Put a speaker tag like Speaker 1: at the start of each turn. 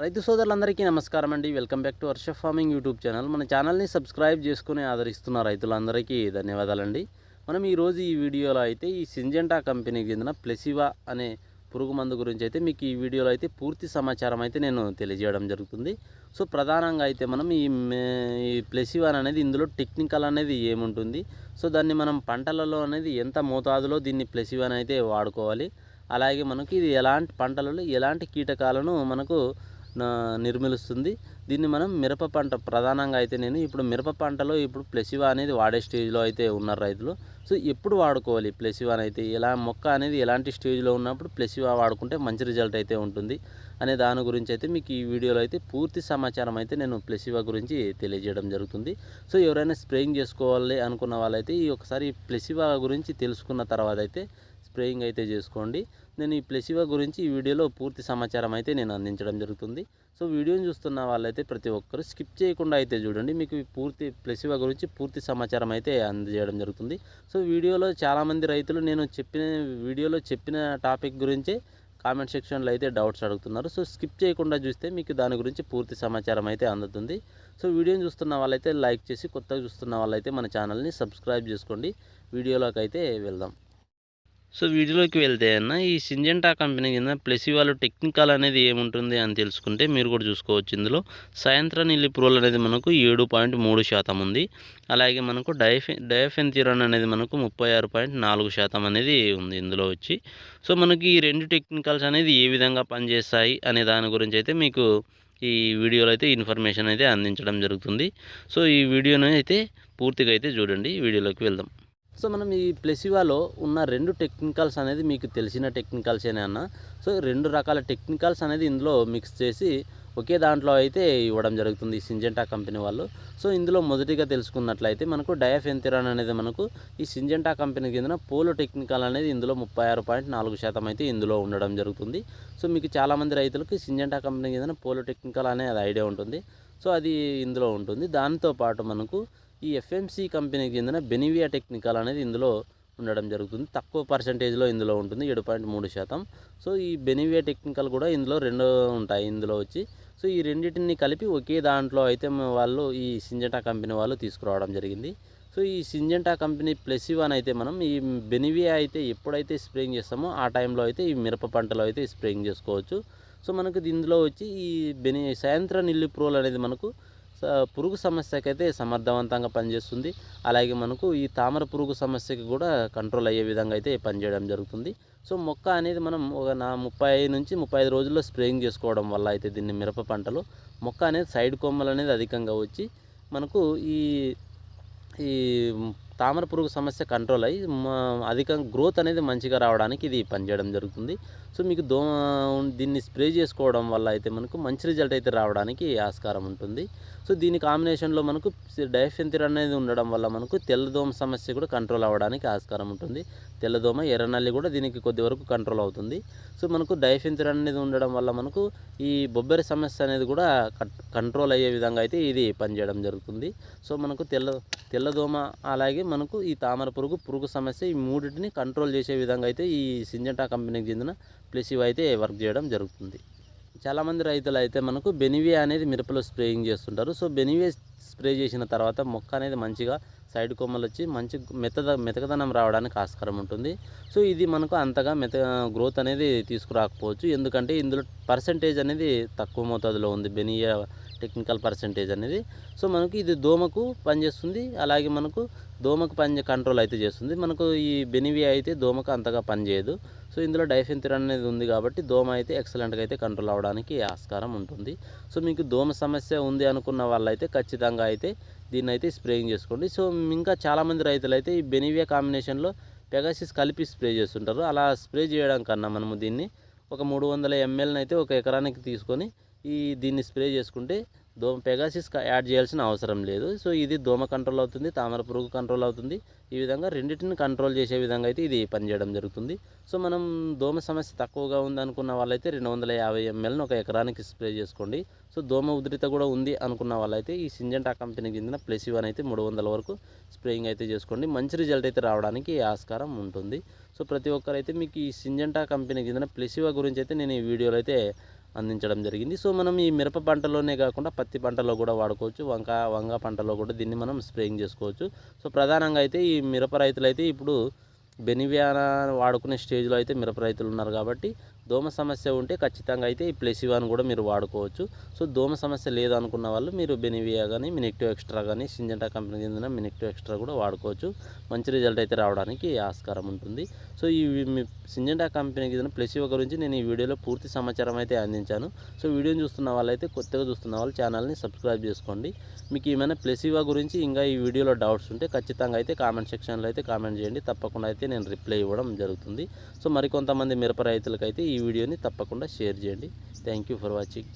Speaker 1: రైతు సోదరులందరికీ నమస్కారం అండి welcome back to Varsha farming YouTube channel. మన ఛానల్ని సబ్స్క్రైబ్ చేసుకుని ఆదరిస్తున్న రైతులందరికీ ధన్యవాదాలండి. మనం ఈరోజు ఈ వీడియోలో అయితే ఈ సింజెంటా కంపెనీకి చెందిన ప్లెసివా అనే పురుగు మందు గురించి అయితే మీకు ఈ వీడియోలో అయితే పూర్తి సమాచారం అయితే నేను తెలియజేయడం జరుగుతుంది. సో ప్రధానంగా అయితే మనం ఈ మే- ఈ ప్లెసివాన్ అనేది ఇందులో టెక్నికల్ అనేది ఏముంటుంది? సో దాన్ని మనం పంటలలో అనేది ఎంత మోతాదులో దీన్ని ప్లెసివాన్ అయితే వాడుకోవాలి? అలాగే మనకి ఇది ఎలాంటి పంటలలో ఎలాంటి కీటకాలను మనకు నిర్మిలుస్తుంది. దీన్ని మనం మిరప పంట ప్రధానంగా అయితే నేను ఇప్పుడు మిరప పంటలో ఇప్పుడు ప్లెసివా అనేది వాడే స్టేజ్లో అయితే ఉన్నారు రైతులు. సో ఎప్పుడు వాడుకోవాలి ప్లెసివాన్ అయితే? ఎలా మొక్క అనేది ఎలాంటి స్టేజ్లో ఉన్నప్పుడు ప్లెసివా వాడుకుంటే మంచి రిజల్ట్ అయితే ఉంటుంది అనే దాని గురించి అయితే మీకు ఈ వీడియోలో అయితే పూర్తి సమాచారం అయితే నేను ప్లెసివా గురించి తెలియజేయడం జరుగుతుంది. సో ఎవరైనా స్ప్రేయింగ్ చేసుకోవాలి అనుకున్న వాళ్ళైతే ఈ ఒకసారి ప్లెసివా గురించి తెలుసుకున్న తర్వాత అయితే స్ప్రేయింగ్ అయితే చేసుకోండి. నేను ఈ ప్లెసివా గురించి ఈ వీడియోలో పూర్తి సమాచారం అయితే నేను అందించడం జరుగుతుంది. సో వీడియోని చూస్తున్న వాళ్ళైతే ప్రతి ఒక్కరు స్కిప్ చేయకుండా అయితే చూడండి. మీకు పూర్తి ప్లెసివా గురించి పూర్తి సమాచారం అయితే అందజేయడం జరుగుతుంది. సో వీడియోలో చాలామంది రైతులు నేను చెప్పిన వీడియోలో చెప్పిన టాపిక్ గురించే కామెంట్ సెక్షన్లో అయితే డౌట్స్ అడుగుతున్నారు. సో స్కిప్ చేయకుండా చూస్తే మీకు దాని గురించి పూర్తి సమాచారం అయితే అందుతుంది. సో వీడియోని చూస్తున్న వాళ్ళైతే లైక్ చేసి కొత్తగా చూస్తున్న వాళ్ళైతే మన ఛానల్ని సబ్స్క్రైబ్ చేసుకోండి. వీడియోలోకి అయితే వెళ్దాం. సో వీడియోలోకి వెళ్తే అన్న ఈ సింజెంటా కంపెనీ కింద ప్లెసివాలో టెక్నికల్ అనేది ఏముంటుంది అని తెలుసుకుంటే మీరు కూడా చూసుకోవచ్చు. ఇందులో సాయంత్రం ఇల్లిప్రోల్ అనేది మనకు ఏడు పాయింట్ మూడు శాతం ఉంది. అలాగే మనకు డైఫె డైఫెన్థిరాన్ అనేది మనకు ముప్పై ఆరు పాయింట్ నాలుగు శాతం అనేది ఉంది ఇందులో వచ్చి. సో మనకి ఈ రెండు టెక్నికల్స్ అనేది ఏ విధంగా పనిచేస్తాయి అనే దాని గురించి అయితే మీకు ఈ వీడియోలో అయితే ఇన్ఫర్మేషన్ అయితే అందించడం జరుగుతుంది. సో ఈ వీడియోని అయితే పూర్తిగా అయితే చూడండి. వీడియోలోకి వెళ్దాం. సో మనం ఈ ప్లెసివాలో ఉన్న రెండు టెక్నికల్స్ అనేది మీకు తెలిసిన టెక్నికల్సేనే అన్న. సో రెండు రకాల టెక్నికల్స్ అనేది ఇందులో మిక్స్ చేసి ఒకే దాంట్లో అయితే ఇవ్వడం జరుగుతుంది ఈ సింజెంటా కంపెనీ వాళ్ళు. సో ఇందులో మొదటిగా తెలుసుకున్నట్లయితే మనకు డయాఫెంతిరాన్ అనేది మనకు ఈ సింజెంటా కంపెనీ కింద పోలో టెక్నికల్ అనేది ఇందులో ముప్పై ఆరు పాయింట్ నాలుగు శాతం అయితే ఇందులో ఉండడం జరుగుతుంది. సో మీకు చాలామంది రైతులకు సింజెంటా కంపెనీ కింద పోలో టెక్నికల్ అనే అది ఐడియా ఉంటుంది. సో అది ఇందులో ఉంటుంది. దాంతోపాటు మనకు ఈ ఎఫ్ఎంసి కంపెనీకి చెందిన బెనివియా టెక్నికల్ అనేది ఇందులో ఉండడం జరుగుతుంది. తక్కువ పర్సంటేజ్లో ఇందులో ఉంటుంది. ఏడు పాయింట్ మూడు శాతం. సో ఈ బెనివియా టెక్నికల్ కూడా ఇందులో రెండు ఉంటాయి. ఇందులో వచ్చి సో ఈ రెండింటిని కలిపి ఒకే దాంట్లో అయితే వాళ్ళు ఈ సింజెంటా కంపెనీ వాళ్ళు తీసుకురావడం జరిగింది. సో ఈ సింజెంటా కంపెనీ ప్లస్ వన్ అయితే మనం ఈ బెనివియా అయితే ఎప్పుడైతే స్ప్రేయింగ్ చేస్తామో ఆ టైంలో అయితే ఈ మిరప పంటలో అయితే స్ప్రేయింగ్ చేసుకోవచ్చు. సో మనకు ఇందులో వచ్చి ఈ బెని సాయంత్రం నిల్లి ప్రోల్ అనేది మనకు పురుగు సమస్యకైతే సమర్థవంతంగా పనిచేస్తుంది. అలాగే మనకు ఈ తామర పురుగు సమస్యకి కూడా కంట్రోల్ అయ్యే విధంగా అయితే పనిచేయడం జరుగుతుంది. సో మొక్క అనేది మనం ఒక నా ముప్పై నుంచి ముప్పై ఐదు రోజుల్లో స్ప్రేయింగ్ చేసుకోవడం వల్ల అయితే దీన్ని మిరప పంటలో మొక్క అనేది సైడ్ కొమ్మలు అనేది అధికంగా వచ్చి మనకు ఈ ఈ తామర పురుగు సమస్య కంట్రోల్ అయ్యి అధిక గ్రోత్ అనేది మంచిగా రావడానికి ఇది పనిచేయడం జరుగుతుంది. సో మీకు దోమ దీన్ని స్ప్రే చేసుకోవడం వల్ల అయితే మనకు మంచి రిజల్ట్ అయితే రావడానికి ఆస్కారం ఉంటుంది. సో దీని కాంబినేషన్లో మనకు డైఫెన్తిర్ అనేది ఉండడం వల్ల మనకు తెల్లదోమ సమస్య కూడా కంట్రోల్ అవ్వడానికి ఆస్కారం ఉంటుంది. తెల్లదోమ ఎర్రనల్లి కూడా దీనికి కొద్ది వరకు కంట్రోల్ అవుతుంది. సో మనకు డైఫెన్తిర్ అనేది ఉండడం వల్ల మనకు ఈ బొబ్బరి సమస్య అనేది కూడా కట్- కంట్రోల్ అయ్యే విధంగా అయితే ఇది పనిచేయడం జరుగుతుంది. సో మనకు తెల్ల తెల్లదోమ అలాగే మనకు ఈ తామర పురుగు పురుగు సమస్య ఈ మూడింటిని కంట్రోల్ చేసే విధంగా అయితే ఈ సింజంటా కంపెనీకి చెందిన ప్లెసివ్ అయితే వర్క్ చేయడం జరుగుతుంది. చాలామంది రైతులు అయితే మనకు బెనివియా అనేది మిరపలో స్ప్రేయింగ్ చేస్తుంటారు. సో బెనివియా స్ప్రే చేసిన తర్వాత మొక్క అనేది మంచిగా సైడ్ కొమ్మలు వచ్చి మంచి మెత్తద మెతకదనం రావడానికి ఆస్కారం ఉంటుంది. సో ఇది మనకు అంతగా మెత గ్రోత్ అనేది తీసుకురాకపోవచ్చు. ఎందుకంటే ఇందులో పర్సంటేజ్ అనేది తక్కువ మోతాదులో ఉంది. బెనియా టెక్నికల్ పర్సంటేజ్ అనేది. సో మనకు ఇది దోమకు పనిచేస్తుంది. అలాగే మనకు దోమకు పని కంట్రోల్ అయితే చేస్తుంది. మనకు ఈ బెనివియా అయితే దోమకు అంతగా పనిచేయదు. సో ఇందులో డైఫెన్తిరాన్ అనేది ఉంది కాబట్టి దోమ అయితే ఎక్సలెంట్గా అయితే కంట్రోల్ అవ్వడానికి ఆస్కారం ఉంటుంది. సో మీకు దోమ సమస్య ఉంది అనుకున్న వాళ్ళైతే ఖచ్చితంగా అయితే దీన్ని అయితే స్ప్రేయింగ్ చేసుకోండి. సో ఇంకా చాలామంది రైతులు అయితే ఈ బెనివియా కాంబినేషన్లో పెగాసిస్ కలిపి స్ప్రే చేస్తుంటారు. అలా స్ప్రే చేయడం కన్నా మనము దీన్ని ఒక మూడు వందల ఎంఎల్ని అయితే ఒక ఎకరానికి తీసుకొని ఈ దీన్ని స్ప్రే చేసుకుంటే దోమ పెగాసిస్ యాడ్ చేయాల్సిన అవసరం లేదు. సో ఇది దోమ కంట్రోల్ అవుతుంది తామర పురుగు కంట్రోల్ అవుతుంది. ఈ విధంగా రెండింటిని కంట్రోల్ చేసే విధంగా అయితే ఇది పనిచేయడం జరుగుతుంది. సో మనం దోమ సమస్య తక్కువగా ఉంది అనుకున్న వాళ్ళైతే రెండు వందల యాభై ఎంఎల్ని ఒక ఎకరానికి స్ప్రే చేసుకోండి. సో దోమ ఉధృత కూడా ఉంది అనుకున్న వాళ్ళైతే ఈ సింజెంటా కంపెనీకి చెందిన ప్లెసివన్ అయితే మూడు వందల వరకు స్ప్రేయింగ్ అయితే చేసుకోండి. మంచి రిజల్ట్ అయితే రావడానికి ఆస్కారం ఉంటుంది. సో ప్రతి ఒక్కరైతే మీకు ఈ సింజెంటా కంపెనీకి చెందిన ప్లెసివా గురించి అయితే నేను ఈ వీడియోలో అయితే అందించడం జరిగింది. సో మనం ఈ మిరప పంటలోనే కాకుండా పత్తి పంటలో కూడా వాడుకోవచ్చు. వంక వంగ పంటలో కూడా దీన్ని మనం స్ప్రేయింగ్ చేసుకోవచ్చు. సో ప్రధానంగా అయితే ఈ మిరప రైతులు అయితే ఇప్పుడు బెనివ్యాన వాడుకునే స్టేజ్లో అయితే మిరప రైతులు ఉన్నారు కాబట్టి దోమ సమస్య ఉంటే ఖచ్చితంగా అయితే ఈ ప్లెసివాన్ కూడా మీరు వాడుకోవచ్చు. సో దోమ సమస్య లేదు అనుకున్న వాళ్ళు మీరు బెనివియా కానీ మినిక్టివ్ ఎక్స్ట్రా కానీ సింజెంటా కంపెనీ చెందిన మినిక్టివ్ ఎక్స్ట్రా కూడా వాడుకోవచ్చు. మంచి రిజల్ట్ అయితే రావడానికి ఆస్కారం ఉంటుంది. సో ఈ మీ సింజెంటా కంపెనీకి చెందిన ప్లెసివా గురించి నేను ఈ వీడియోలో పూర్తి సమాచారం అయితే అందించాను. సో వీడియోని చూస్తున్న వాళ్ళైతే కొత్తగా చూస్తున్న వాళ్ళు ఛానల్ని సబ్స్క్రైబ్ చేసుకోండి. మీకు ఏమైనా ప్లెసివా గురించి ఇంకా ఈ వీడియోలో డౌట్స్ ఉంటే ఖచ్చితంగా అయితే కామెంట్ సెక్షన్లో అయితే కామెంట్ చేయండి. తప్పకుండా అయితే నేను రిప్లై ఇవ్వడం జరుగుతుంది. సో మరికొంతమంది మిరప రైతులకైతే ఈ ఈ వీడియోని తప్పకుండా షేర్ చేయండి. Thank you for watching